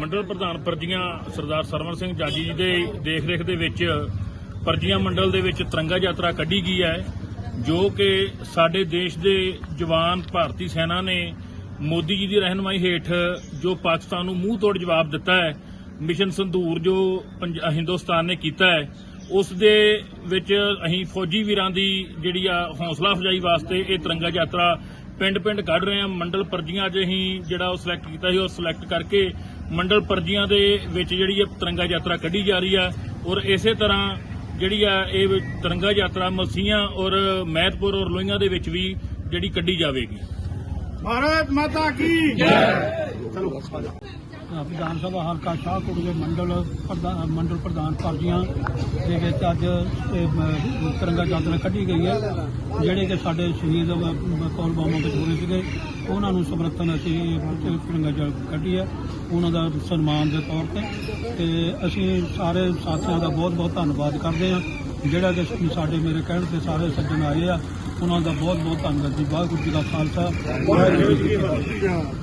ਮੰਡਲ ਪ੍ਰਧਾਨ ਪਰਜੀਆਂ ਸਰਦਾਰ ਸਰਵਨ ਸਿੰਘ ਜਾਜੀ ਜੀ ਦੇ ਦੇਖਰੇਖ ਦੇ ਵਿੱਚ ਪਰਜੀਆਂ ਮੰਡਲ ਦੇ ਵਿੱਚ ਤਿਰੰਗਾ ਯਾਤਰਾ ਕੱਢੀ ਗਈ ਹੈ, ਜੋ ਕਿ ਸਾਡੇ ਦੇਸ਼ ਦੇ ਜਵਾਨ ਭਾਰਤੀ ਸੈਨਾ ਨੇ ਮੋਦੀ ਜੀ ਦੀ ਰਹਿਨਮਾਈ ਹੇਠ ਜੋ ਪਾਕਿਸਤਾਨ ਨੂੰ ਮੂੰਹ ਤੋੜ ਜਵਾਬ ਦਿੱਤਾ ਹੈ, ਮਿਸ਼ਨ ਸੰਧੂਰ ਜੋ ਪੰਜ- ਹਿੰਦੁਸਤਾਨ ਨੇ ਕੀਤਾ ਹੈ, ਉਸ ਦੇ ਵਿੱਚ ਅਸੀਂ ਫੌਜੀ ਵੀਰਾਂ ਦੀ ਜਿਹੜੀ ਆ ਹੌਸਲਾ ਅਫਜ਼ਾਈ ਵਾਸਤੇ ਇਹ ਤਿਰੰਗਾ ਯਾਤਰਾ ਪਿੰਡ-ਪਿੰਡ ਕੱਢ ਰਹੇ ਹਾਂ। ਮੰਡਲ ਪਰਜੀਆਂ ਅੱਜ ਅਸੀਂ ਜਿਹੜਾ ਉਹ ਸਿਲੈਕਟ ਕੀਤਾ ਸੀ, ਉਹ ਸਿਲੈਕਟ ਕਰਕੇ ਮੰਡਲ ਪਰਜੀਆਂ ਦੇ ਵਿੱਚ ਜਿਹੜੀ ਇਹ ਤਿਰੰਗਾ ਯਾਤਰਾ ਕੱਢੀ ਜਾ ਰਹੀ ਆ ਔਰ ਇਸੇ ਤਰ੍ਹਾਂ ਜਿਹੜੀ ਆ ਇਹ ਤਿਰੰਗਾ ਯਾਤਰਾ ਮਲਸੀਆਂ ਔਰ ਮਹਿਤਪੁਰ ਔਰ ਲੋਹੀਆਂ ਦੇ ਵਿੱਚ ਵੀ ਜਿਹੜੀ ਕੱਢੀ ਜਾਵੇਗੀ। ਭਾਰਤ ਮਾਤਾ ਕੀ ਵਿਧਾਨ ਸਭਾ ਹਲਕਾ ਸ਼ਾਹਕੋਟ ਦੇ ਮੰਡਲ ਪ੍ਰਧਾਨ ਮੰਡਲ ਪ੍ਰਧਾਨ ਪਰਜੀਆਂ ਦੇ ਵਿੱਚ ਅੱਜ, ਇਹ ਤਿਰੰਗਾ ਯਾਤਰਾ ਕੱਢੀ ਗਈ ਹੈ, ਜਿਹੜੇ ਕਿ ਸਾਡੇ ਸ਼ਹੀਦ ਕੌਲ ਬਾਮਾ ਬਚੂਰੇ ਸੀਗੇ। ਉਹਨਾਂ ਨੂੰ ਸਮਰਥਨ ਅਸੀਂ ਤਿਰੰਗਾ ਯਾਤਰਾ ਕੱਢੀ ਹੈ। ਉਹਨਾਂ ਦਾ ਸਨਮਾਨ ਦੇ ਤੌਰ ਤੇ। ਤੇ ਅਸੀਂ ਸਾਰੇ ਸਾਥੀਆਂ ਦਾ ਬਹੁਤ ਬਹੁਤ ਧੰਨਵਾਦ ਕਰਦੇ ਹਾਂ। ਜਿਹੜਾ ਕਿ ਸਾਡੇ ਮੇਰੇ ਕਹਿਣ ਤੇ ਸਾਰੇ ਸੱਜਣ ਆਏ ਆ, ਉਹਨਾਂ ਦਾ ਬਹੁਤ ਬਹੁਤ ਧੰਨਵਾਦ ਜੀ। ਵਾਹਿਗੁਰੂ ਜੀ ਦਾ ਖਾਲਸਾ। ਵਾਹਿਗੁਰੂ ਜੀ ਕੀ ਫਤਿਹ।